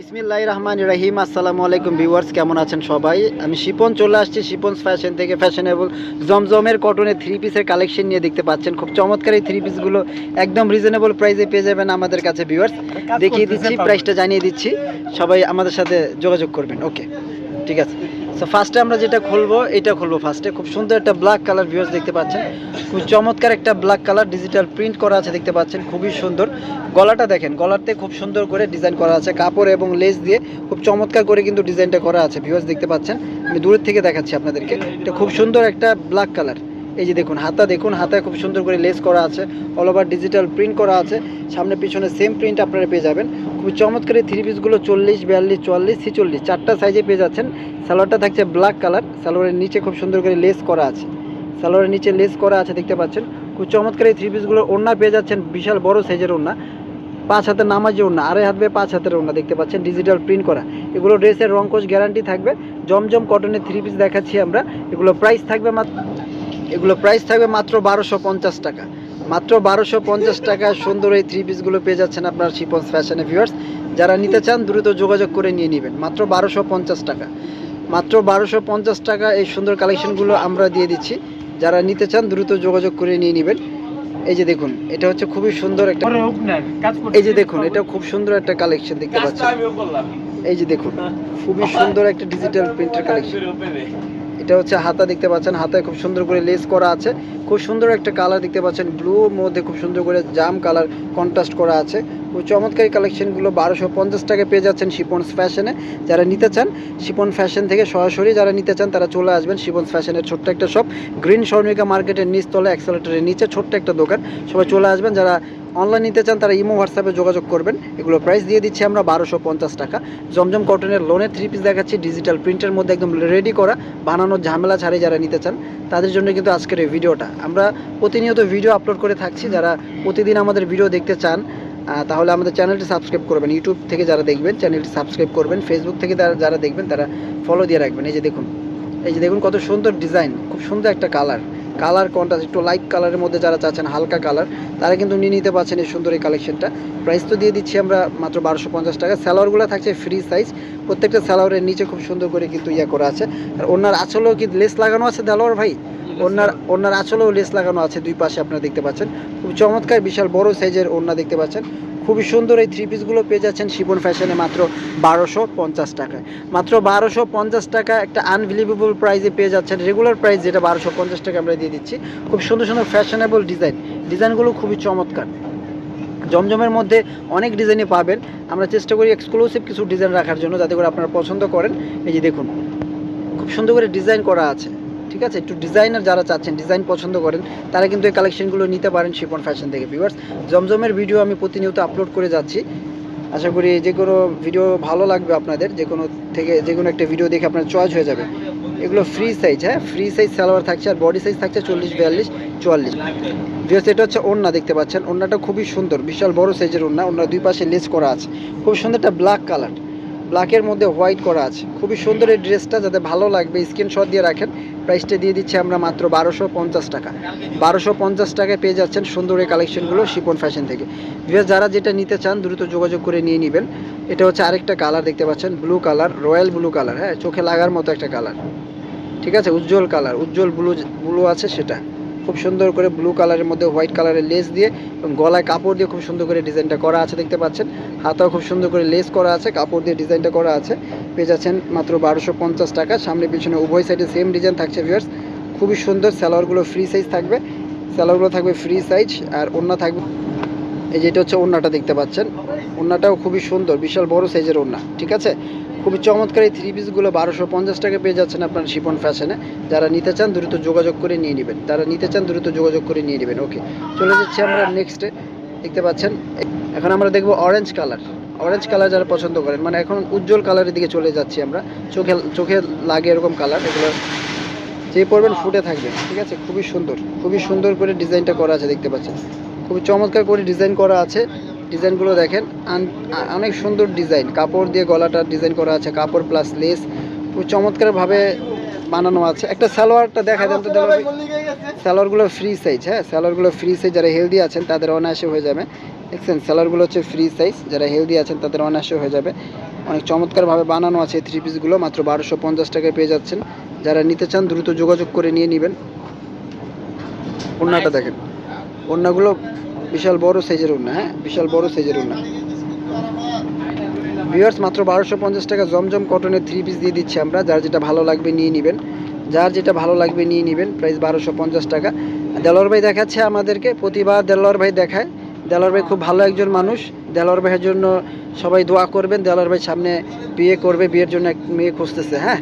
বিসমিল্লাহ রহমান রাহিম। আসসালামু আলাইকুম ভিউয়ার্স কেমন আছেন সবাই? আমি শিপন চলে আসছি শিপন ফ্যাশন থেকে। ফ্যাশনেবল জমজমের কটনের থ্রি পিসের কালেকশন নিয়ে দেখতে পাচ্ছেন। খুব চমৎকার এই থ্রি পিসগুলো একদম রিজনেবল প্রাইসে পেয়ে যাবেন আমাদের কাছে ভিউয়ার্স। দেখিয়ে দিচ্ছি প্রাইসটা জানিয়ে দিচ্ছি। সবাই আমাদের সাথে যোগাযোগ করবেন। ওকে ঠিক আছে? সো ফার্স্টে আমরা যেটা খুলবো, এটা খুলবো ফার্স্টে খুব সুন্দর একটা ব্ল্যাক কালার ভিউয়ার্স দেখতে পাচ্ছেন। খুব চমৎকার একটা ব্ল্যাক কালার ডিজিটাল প্রিন্ট করা আছে দেখতে পাচ্ছেন। খুবই সুন্দর। গলাটা দেখেন, গলাতে খুব সুন্দর করে ডিজাইন করা আছে। কাপড় এবং লেস দিয়ে খুব চমৎকার করে কিন্তু ডিজাইনটা করা আছে ভিউয়ার্স দেখতে পাচ্ছেন। আমি দূরের থেকে দেখাচ্ছি আপনাদেরকে। এটা খুব সুন্দর একটা ব্ল্যাক কালার এই যে দেখুন, হাতা দেখুন, হাতায় খুব সুন্দর করে লেস করা আছে। অল ওভার ডিজিটাল প্রিন্ট করা আছে। সামনে পিছনে সেম প্রিন্ট আপনারা পেয়ে যাবেন। খুব চমৎকার এই থ্রি পিসগুলো চল্লিশ, বিয়াল্লিশ, চুয়াল্লিশ, ছিচল্লিশ, চারটা সাইজে পেয়ে যাচ্ছেন। সালোয়ারটা থাকছে ব্ল্যাক কালার সালোয়ারের নিচে খুব সুন্দর করে লেস করা আছে। সালোয়ারের নিচে লেস করা আছে, দেখতে পাচ্ছেন। খুব চমৎকার এই থ্রি পিসগুলো ওড়না পেয়ে যাচ্ছেন, বিশাল বড় সাইজের ওড়না। পাঁচ হাতের নামাজি ওড়না, আড়াই হাত পাঁচ হাতের ওড়না, দেখতে পাচ্ছেন ডিজিটাল প্রিন্ট করা। এগুলো ড্রেসের রঙ্কশ গ্যারান্টি থাকবে। জমজম কটনের থ্রি পিস দেখাচ্ছি আমরা। এগুলো প্রাইস থাকবে মাত্র এগুলো প্রাইস থাকবে মাত্র বারোশো টাকা। মাত্র বারোশো পঞ্চাশ টাকা সুন্দর এই থ্রি পিসগুলো পেয়ে যাচ্ছেন আপনার শিপন্স ফ্যাশনে ভিউয়ার্স যারা নিতে চান দ্রুত যোগাযোগ করে নিয়ে নেবেন। মাত্র বারোশো পঞ্চাশ টাকা। মাত্র বারোশো পঞ্চাশ টাকা এই সুন্দর কালেকশনগুলো আমরা দিয়ে দিচ্ছি। যারা নিতে চান দ্রুত যোগাযোগ করে নিয়ে নেবেন। এই যে দেখুন এটা হচ্ছে খুবই সুন্দর একটা এই যে দেখুন এটা খুব সুন্দর একটা কালেকশন দেখতে পাচ্ছেন। এই যে দেখুন খুবই সুন্দর একটা ডিজিটাল প্রিন্টের কালেকশন এটা হচ্ছে হাতা দেখতে পাচ্ছেন, হাতায় খুব সুন্দর করে লেস করা আছে। খুব সুন্দর একটা কালার দেখতে পাচ্ছেন ব্লু মধ্যে খুব সুন্দর করে জাম কালার কন্ট্রাস্ট করা আছে। খুব চমৎকার কালেকশনগুলো বারোশো পঞ্চাশ টাকা পেয়ে যাচ্ছেন শিপন্স ফ্যাশনে যারা নিতে চান শিপন ফ্যাশন থেকে সরাসরি যারা নিতে চান, তারা চলে আসবেন শিপন্স ফ্যাশনের ছোট্ট একটা শপ গ্রিন স্বর্ণিকা মার্কেটের নিচতলা অ্যাক্সেলেটারের নিচে ছোট্ট একটা দোকান। সবাই চলে আসবেন, যারা অনলাইন নিতে চান, তারা ইমো হোয়াটসঅ্যাপে যোগাযোগ করবেন। এগুলো প্রাইস দিয়ে দিচ্ছি আমরা বারোশো পঞ্চাশ টাকা। জমজম কটনের লোনের থ্রি পিস দেখাচ্ছি ডিজিটাল প্রিন্টের মধ্যে একদম রেডি করা বানানোর ঝামেলা ছাড়াই যারা নিতে চান, তাদের জন্য কিন্তু আজকের এই ভিডিওটা। আমরা প্রতিনিয়ত ভিডিও আপলোড করে থাকছি, যারা প্রতিদিন আমাদের ভিডিও দেখতে চান তাহলে আমাদের চ্যানেলটি সাবস্ক্রাইব করবেন। ইউটিউব থেকে যারা দেখবেন চ্যানেলটি সাবস্ক্রাইব করবেন। ফেসবুক থেকে যারা- যারা দেখবেন, তারা ফলো দিয়ে রাখবেন। এই যে দেখুন, এই যে দেখুন কত সুন্দর ডিজাইন খুব সুন্দর একটা কালার কালার কন্ট্রাস্ট একটু লাইট কালারের মধ্যে যারা চাচ্ছেন, হালকা কালার তারা কিন্তু নিয়ে নিতে পারছেন এই সুন্দর এই কালেকশনটা প্রাইস তো দিয়ে দিচ্ছি আমরা মাত্র বারোশো পঞ্চাশ টাকা। স্যালোয়ারগুলো থাকছে ফ্রি সাইজ প্রত্যেকটা স্যালোয়ারের নিচে খুব সুন্দর করে কিন্তু ইয়া করা আছে। আর ওনার আঁচলেও কি লেস লাগানো আছে, দেলোয়ার ভাই? ওনার ওনার আঁচলেও লেস লাগানো আছে দুই পাশে আপনারা দেখতে পাচ্ছেন। খুব চমৎকার, বিশাল বড় সাইজের ওড়না দেখতে পাচ্ছেন। খুবই সুন্দর এই থ্রি পিসগুলো পেয়ে যাচ্ছেন শিবন ফ্যাশনে মাত্র বারোশো পঞ্চাশ টাকায়। মাত্র বারোশো পঞ্চাশ টাকা একটা আনবিলিভেবল প্রাইসে পেয়ে যাচ্ছেন। রেগুলার প্রাইস যেটা বারোশো পঞ্চাশ টাকা আমরা দিয়ে দিচ্ছি। খুব সুন্দর সুন্দর ফ্যাশনেবল ডিজাইন ডিজাইনগুলো খুবই চমৎকার। জমজমের মধ্যে অনেক ডিজাইনই পাবেন। আমরা চেষ্টা করি এক্সক্লুসিভ কিছু ডিজাইন রাখার জন্য, যাতে করে আপনারা পছন্দ করেন। এই যে দেখুন, খুব সুন্দর করে ডিজাইন করা আছে। ঠিক আছে? একটু ডিজাইনার যারা চাচ্ছেন ডিজাইন পছন্দ করেন, তারা কিন্তু এই কালেকশনগুলো নিতে পারেন শিপন ফ্যাশন থেকে ভিউয়ার্স জমজমের ভিডিও আমি প্রতিনিয়ত আপলোড করে যাচ্ছি। আশা করি যে কোনো ভিডিও ভালো লাগবে আপনাদের, যে কোনো থেকে, যে কোনো একটা ভিডিও দেখে আপনার চয়েস হয়ে যাবে। এগুলো ফ্রি সাইজ হ্যাঁ? ফ্রি সাইজ সালোয়ার থাকছে আর বডি সাইজ থাকছে চল্লিশ, বিয়াল্লিশ, চুয়াল্লিশ। ভিউয়ার্স এটা হচ্ছে ওড়না দেখতে পাচ্ছেন। ওড়নাটা খুবই সুন্দর, বিশাল বড় সাইজের ওড়না। ওড়নার দুই পাশে লেস করা আছে। খুব সুন্দর একটা ব্ল্যাক কালার ব্ল্যাকের মধ্যে হোয়াইট করা আছে। খুবই সুন্দর এই ড্রেসটা যাতে ভালো লাগবে স্ক্রিনশট দিয়ে রাখেন। প্রাইসটা দিয়ে দিচ্ছি আমরা মাত্র বারোশো পঞ্চাশ টাকা। বারোশো পঞ্চাশ টাকায় পেয়ে যাচ্ছেন সুন্দর এই কালেকশনগুলো শিপন ফ্যাশন থেকে। ভিউয়ার্স যারা যেটা নিতে চান, দ্রুত যোগাযোগ করে নিয়ে নেবেন। এটা হচ্ছে আরেকটা কালার দেখতে পাচ্ছেন, blue colour, royal blue colour হ্যাঁ চোখে লাগার মতো একটা কালার। ঠিক আছে, উজ্জ্বল কালার, উজ্জ্বল ব্লু ব্লু আছে সেটা। খুব সুন্দর করে ব্লু কালারের মধ্যে হোয়াইট কালারের লেস দিয়ে এবং গলায় কাপড় দিয়ে খুব সুন্দর করে ডিজাইনটা করা আছে, দেখতে পাচ্ছেন? হাতাও খুব সুন্দর করে লেস করা আছে, কাপড় দিয়ে ডিজাইনটা করা আছে। পেয়ে যাচ্ছেন মাত্র বারোশো পঞ্চাশ টাকা। সামনে পিছনে উভয় সাইডে সেম ডিজাইন থাকছে ভিউয়ার্স খুবই সুন্দর স্যালোয়ারগুলো ফ্রি সাইজ থাকবে। স্যালোয়ারগুলো থাকবে ফ্রি সাইজ আর ওড়না থাকবে। এই যেটা হচ্ছে ওড়নাটা দেখতে পাচ্ছেন? ওড়নাটাও খুবই সুন্দর, বিশাল বড় সাইজের ওড়না, ঠিক আছে? খুবই চমৎকার এই থ্রি পিসগুলো বারোশো পঞ্চাশ টাকা পেয়ে যাচ্ছেন আপনার শিপন ফ্যাশনে যারা নিতে চান, দ্রুত যোগাযোগ করে নিয়ে নেবেন। তারা নিতে চান, দ্রুত যোগাযোগ করে নিয়ে নেবেন। ওকে চলে যাচ্ছি আমরা নেক্সটে দেখতে পাচ্ছেন, এখন আমরা দেখব অরেঞ্জ কালার অরেঞ্জ কালার যারা পছন্দ করেন মানে এখন উজ্জ্বল কালারের দিকে চলে যাচ্ছি আমরা। চোখে চোখে লাগে এরকম কালার এগুলো যে পরবেন ফুটে থাকবে, ঠিক আছে? খুবই সুন্দর খুবই সুন্দর করে ডিজাইনটা করা আছে, দেখতে পাচ্ছেন। খুবই চমৎকার করে ডিজাইন করা আছে। ডিজাইনগুলো দেখেন অনেক সুন্দর ডিজাইন। কাপড় দিয়ে গলাটা ডিজাইন করা আছে কাপড় প্লাস লেস খুব চমৎকারভাবে বানানো আছে। একটা সালোয়ারটা দেখা দেন তো সালোয়ারগুলো ফ্রি সাইজ হ্যাঁ? সালোয়ারগুলো ফ্রি সাইজ যারা হেলদি আছেন তাদের অনায়াসে হয়ে যাবে। দেখছেন? সালোয়ারগুলো হচ্ছে ফ্রি সাইজ যারা হেলদি আছেন তাদের অনায়াসে হয়ে যাবে। অনেক চমৎকারভাবে বানানো আছে এই থ্রি পিসগুলো মাত্র বারোশো পঞ্চাশ টাকায় পেয়ে যাচ্ছেন। যারা নিতে চান দ্রুত যোগাযোগ করে নিয়ে নেবেন। ওড়নাটা দেখেন। ওড়নাগুলো বিশাল বড় সাইজের ওড়না হ্যাঁ? বিশাল বড় সাইজের ওড়না ভিউয়ার্স মাত্র বারোশো পঞ্চাশ টাকা জমজম কটনের থ্রি পিস দিয়ে দিচ্ছি আমরা। যার যেটা ভালো লাগবে নিয়ে নেবেন। যার যেটা ভালো লাগবে নিয়ে নেবেন প্রাইস বারোশো পঞ্চাশ টাকা। দেলোয়ার ভাই দেখাচ্ছে আমাদেরকে, প্রতিবার দেলোয়ার ভাই দেখায়। দেলোয়ার ভাই খুব ভালো একজন মানুষ। দেলোয়ার ভাইয়ের জন্য সবাই দোয়া করবেন। দেলোয়ার ভাই সামনে বিয়ে করবে, বিয়ের জন্য এক মেয়ে খুঁজতেছে হ্যাঁ?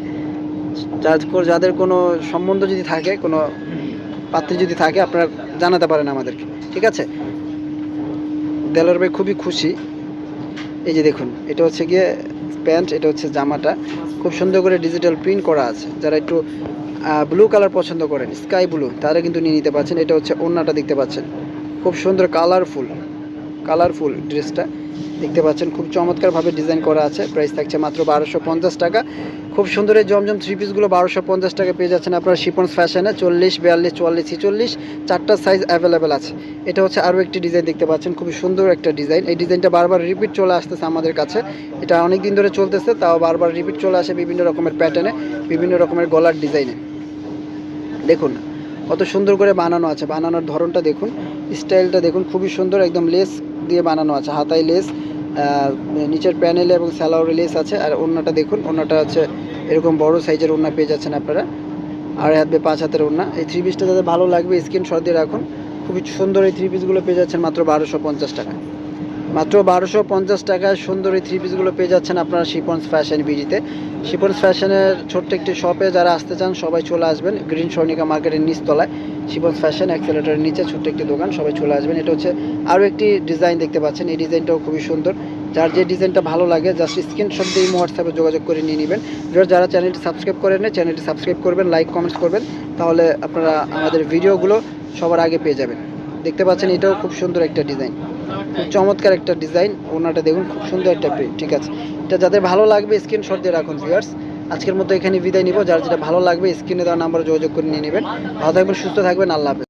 যার যাদের কোনো সম্বন্ধ যদি থাকে, কোনো পাত্রী যদি থাকে, আপনারা জানাতে পারেন আমাদেরকে। ঠিক আছে? দেলোয়ার ভাই খুবই খুশি। এই যে দেখুন, এটা হচ্ছে গিয়ে প্যান্ট, এটা হচ্ছে জামাটা। খুব সুন্দর করে ডিজিটাল প্রিন্ট করা আছে। যারা একটু ব্লু কালার পছন্দ করেন স্কাই ব্লু তারা কিন্তু নিয়ে নিতে পারছেন। এটা হচ্ছে ওড়নাটা দেখতে পাচ্ছেন। খুব সুন্দর কালারফুল কালারফুল ড্রেসটা দেখতে পাচ্ছেন। খুব চমৎকারভাবে ডিজাইন করা আছে। প্রাইস থাকছে মাত্র বারোশো পঞ্চাশ টাকা। খুব সুন্দর এই জমজম থ্রি পিসগুলো বারোশো পঞ্চাশ টাকা পেয়ে যাচ্ছেন আপনার শিপন্স ফ্যাশনে। চল্লিশ, বিয়াল্লিশ, চুয়াল্লিশ, ছিচল্লিশ, চারটা সাইজ অ্যাভেলেবেল আছে। এটা হচ্ছে আরও একটি ডিজাইন দেখতে পাচ্ছেন। খুবই সুন্দর একটা ডিজাইন। এই ডিজাইনটা বারবার রিপিট চলে আসতেছে আমাদের কাছে। এটা অনেক দিন ধরে চলতেছে, তাও বারবার রিপিট চলে আসে বিভিন্ন রকমের প্যাটার্নে বিভিন্ন রকমের গলার ডিজাইনে। দেখুন, কত সুন্দর করে বানানো আছে। বানানোর ধরনটা দেখুন, স্টাইলটা দেখুন, খুবই সুন্দর, একদম লেস দিয়ে বানানো আছে। হাতায় লেস নিচের প্যানেলে এবং স্যালাউরি লেস আছে। আর অন্যটা দেখুন, ওড়নাটা হচ্ছে এরকম বড় সাইজের ওনা পেয়ে যাচ্ছেন আপনারা। আর হাত বে পাঁচ হাতের ওনা এই থ্রি পিসটা যাতে ভালো লাগবে স্ক্রিনশট দিয়ে রাখুন। খুবই সুন্দর এই থ্রি পিসগুলো পেয়ে যাচ্ছেন মাত্র বারোশো পঞ্চাশ টাকা। মাত্র বারোশো পঞ্চাশ টাকায় সুন্দর এই থ্রি পিসগুলো পেয়ে যাচ্ছেন আপনারা শিপন্স ফ্যাশন বিডিতে শিপন্স ফ্যাশনের ছোট্ট একটি শপে যারা আসতে চান, সবাই চলে আসবেন গ্রিন স্বর্ণিকা মার্কেটের নিচতলায়। শিপন্স ফ্যাশন অ্যাক্সেলেটারের নিচে ছোট্ট একটি দোকান, সবাই চলে আসবেন। এটা হচ্ছে আরও একটি ডিজাইন দেখতে পাচ্ছেন। এই ডিজাইনটাও খুবই সুন্দর। যার যে ডিজাইনটা ভালো লাগে জাস্ট স্ক্রিনশট দিয়ে হোয়াটসঅ্যাপে যোগাযোগ করে নিয়ে নেবেন। যারা- চ্যানেলটি সাবস্ক্রাইব করেন চ্যানেলটি সাবস্ক্রাইব করবেন লাইক কমেন্টস করবেন, তাহলে আপনারা আমাদের ভিডিওগুলো সবার আগে পেয়ে যাবেন। দেখতে পাচ্ছেন এটাও খুব সুন্দর একটা ডিজাইন চমৎকার একটা ডিজাইন। ওনাটা দেখুন, খুব সুন্দর একটা প্রিন্ট ঠিক আছে। এটা যাদের ভালো লাগবে স্ক্রিনশট দিয়ে রাখুন ভিউয়ার্স আজকের মতো এখানে বিদায় নিব। যার যেটা ভালো লাগবে স্ক্রিনে দেওয়া নাম্বার যোগাযোগ করে নিয়ে নেবেন। ভালো থাকবেন, সুস্থ থাকবেন, আল্লাহ হাফেজ।